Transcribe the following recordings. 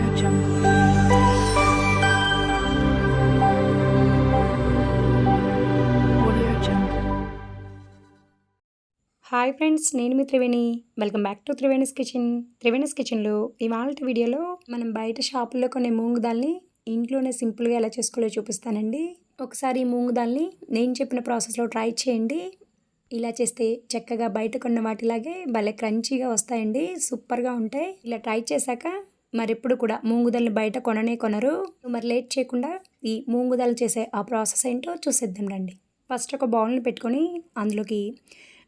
Audio Jungle. Audio Jungle. Hi friends నేను మీ Triveni welcome back to Triveni's Kitchen Triveni's కిచెన్లో ఇవాళ వీడియోలో మనం బయట షాపుల్లో కొనే మూంగు దాల్ని ఇంట్లోనే సింపుల్గా ఎలా చేసుకోవాలో చూపిస్తానండి ఒకసారి ఈ దాల్ని నేను చెప్పిన ప్రాసెస్లో ట్రై చేయండి ఇలా చేస్తే చక్కగా బయట కొన్న వాటిలాగే భలే క్రంచీగా వస్తాయండి సూపర్గా ఉంటాయి ఇలా ట్రై చేశాక మరెప్పుడు కూడా మూంగుదల్ని బయట కొననే కొనరు. మరి లేట్ చేయకుండా ఈ మూంగుదలు చేసే ఆ ప్రాసెస్ ఏంటో చూసేద్దాం రండి. ఫస్ట్ ఒక బౌల్ని పెట్టుకొని అందులోకి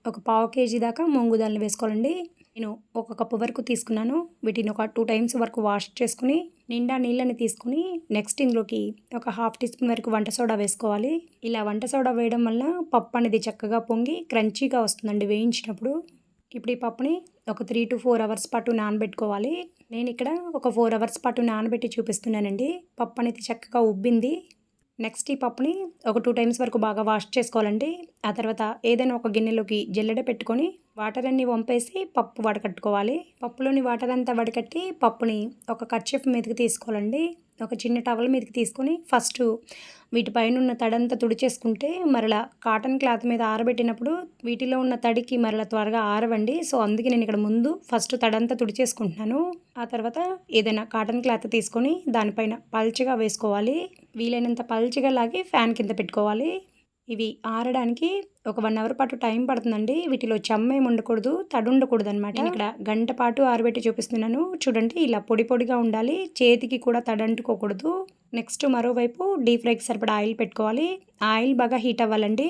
ఒక పావు కేజీ దాకా మూంగుదల్ని వేసుకోవాలండి. నేను ఒక కప్పు వరకు తీసుకున్నాను. వీటిని ఒక టూ టైమ్స్ వరకు వాష్ చేసుకుని నిండా నీళ్ళని తీసుకుని నెక్స్ట్ ఇందులోకి ఒక హాఫ్ టీ స్పూన్ వరకు వంట సోడా వేసుకోవాలి. ఇలా వంట సోడా వేయడం వల్ల పప్పు అనేది చక్కగా పొంగి క్రంచీగా వస్తుందండి వేయించినప్పుడు. ఇప్పుడు ఈ పప్పుని ఒక త్రీ టు ఫోర్ అవర్స్ పాటు నానబెట్టుకోవాలి. నేను ఇక్కడ ఒక ఫోర్ అవర్స్ పాటు నానబెట్టి చూపిస్తున్నానండి. పప్పు అనేది చక్కగా ఉబ్బింది. నెక్స్ట్ ఈ పప్పుని ఒక టూ టైమ్స్ వరకు బాగా వాష్ చేసుకోవాలండి. ఆ తర్వాత ఏదైనా ఒక గిన్నెలోకి జల్లెడ పెట్టుకొని వాటర్ అన్ని వంపేసి పప్పు వడకట్టుకోవాలి. పప్పులోని వాటర్ అంతా వడకట్టి పప్పుని ఒక కర్చీఫ్ మీదకి తీసుకోవాలండి. ఒక చిన్న టవల్ మీదకి తీసుకొని ఫస్ట్ వీటిపైన ఉన్న తడంతా తుడిచేసుకుంటే మరలా కాటన్ క్లాత్ మీద ఆరబెట్టినప్పుడు వీటిలో ఉన్న తడికి మరలా త్వరగా ఆరవండి. సో అందుకే నేను ఇక్కడ ముందు ఫస్ట్ తడంతా తుడిచేసుకుంటున్నాను. ఆ తర్వాత ఏదైనా కాటన్ క్లాత్ తీసుకొని దానిపైన పల్చగా వేసుకోవాలి. వీలైనంత పల్చగా లాగి ఫ్యాన్ కింద పెట్టుకోవాలి. ఇవి ఆరడానికి ఒక వన్ అవర్ పాటు టైం పడుతుందండి. వీటిలో చెమ్మేం ఉండకూడదు తడి ఉండకూడదు అనమాట ఇక్కడ గంట పాటు ఆరబెట్టి చూపిస్తున్నాను. చూడండి ఇలా పొడి పొడిగా ఉండాలి. చేతికి కూడా తడి అంటుకోకూడదు. నెక్స్ట్ మరోవైపు డీప్ ఫ్రైకి సరిపడా ఆయిల్ పెట్టుకోవాలి. ఆయిల్ బాగా హీట్ అవ్వాలండి.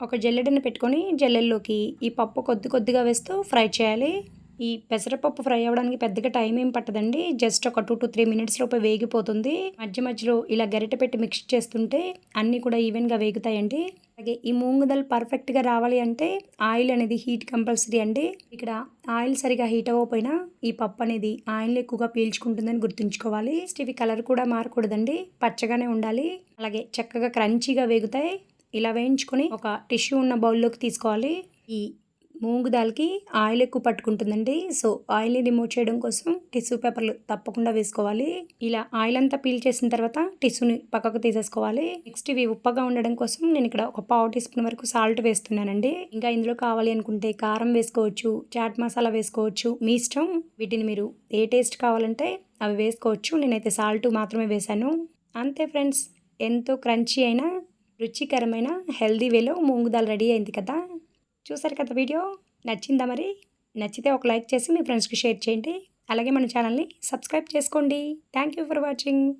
ఒక జల్లెడని పెట్టుకొని జల్లెల్లోకి ఈ పప్పు కొద్ది కొద్దిగా వేస్తూ ఫ్రై చేయాలి. ఈ పెసరపప్పు ఫ్రై అవ్వడానికి పెద్దగా టైం ఏం పట్టదండి. జస్ట్ ఒక టూ టు త్రీ మినిట్స్ లోపు వేగిపోతుంది. మధ్య మధ్యలో ఇలా గరిటె పెట్టి మిక్స్ చేస్తుంటే అన్నీ కూడా ఈవెన్గా వేగుతాయండి. అలాగే ఈ మూంగు పర్ఫెక్ట్గా రావాలి అంటే ఆయిల్ అనేది హీట్ కంపల్సరీ అండి ఇక్కడ ఆయిల్ సరిగా హీట్ అవ్వకపోయినా ఈ పప్పు అనేది ఆయిల్ ఎక్కువగా పీల్చుకుంటుందని గుర్తుంచుకోవాలి. ఇవి కలర్ కూడా మారకూడదండి. పచ్చగానే ఉండాలి. అలాగే చక్కగా క్రంచీగా వేగుతాయి. ఇలా వేయించుకొని ఒక టిష్యూ ఉన్న బౌల్లోకి తీసుకోవాలి. ఈ మూంగు దాల్కి ఆయిల్ ఎక్కువ పట్టుకుంటుందండి. సో ఆయిల్ని రిమూవ్ చేయడం కోసం టిష్యూ పేపర్లు తప్పకుండా వేసుకోవాలి. ఇలా ఆయిల్ అంతా పీల్ చేసిన తర్వాత టిష్యూని పక్కకు తీసేసుకోవాలి. నెక్స్ట్ ఇవి ఉప్పగా ఉండడం కోసం నేను ఇక్కడ ఒక పావు టీ స్పూన్ వరకు సాల్ట్ వేస్తున్నానండి. ఇంకా ఇందులో కావాలి అనుకుంటే కారం వేసుకోవచ్చు చాట్ మసాలా వేసుకోవచ్చు. మీ ఇష్టం. వీటిని మీరు ఏ టేస్ట్ కావాలంటే అవి వేసుకోవచ్చు. నేనైతే సాల్ట్ మాత్రమే వేశాను. అంతే ఫ్రెండ్స్. ఎంతో క్రంచీ అయిన రుచికరమైన హెల్దీ వేలో మూంగు దాల్ రెడీ అయింది కదా. చూసారు కదా వీడియో? నచ్చిందా మరి? నచ్చితే ఒక లైక్ చేసి మీ ఫ్రెండ్స్కి షేర్ చేయండి. అలాగే మన ఛానల్ని సబ్స్క్రైబ్ చేసుకోండి. Thank you for watching.